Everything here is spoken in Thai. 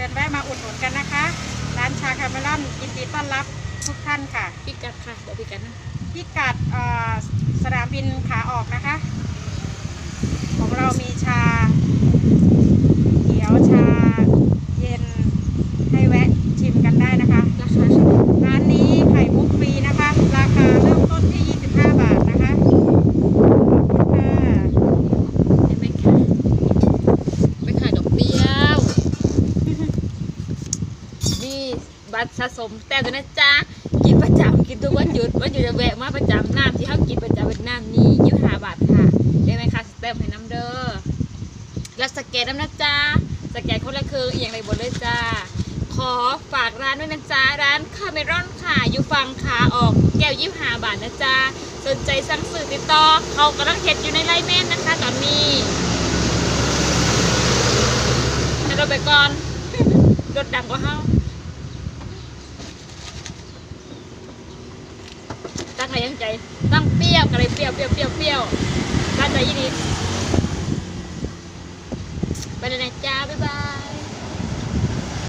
ชิญแวะมาอุดหนุนกันนะคะ ร้านชาคาเมลอนยินดีต้อนรับทุกท่านค่ะ พิกัดค่ะเดี๋ยวพิกัดนะ พิกัดสนามบินขาออกนะะ บัตรสะสมแต้มด้วยนะจ๊ะกินประจำกินทุกวันหยุดวันหยุดจะแวะมาประจำน้ำที่เขากินประจำเป็นน้ำนี้ยี่ห้าบาทค่ะได้ไหมคะสแตมให้น้ำเด้อแล้วสแกนน้ำนะจ๊ะสแกนคนละคืออย่างไรบนเลยจ้าขอฝากร้านด้วยนะจ๊ะร้านคาเมรอนค่ะอยู่ฝั่งขาออกแก้วยี่ห้าบาทนะจ๊ะสนใจสั่งซื้อติดต่อเขากำลังเห็ดอยู่ในไลน์แมนนะคะตอนนี้ให้เราไปก่อนรถดังกว่าเฮา ไรยังใจตั้งเปรี้ยวกันเลยเปรี้ยวเปรี้ยวเปรี้ยวเปรี้ยวกานใจยินดีไปเลยนะจ้าบ๊ายบาย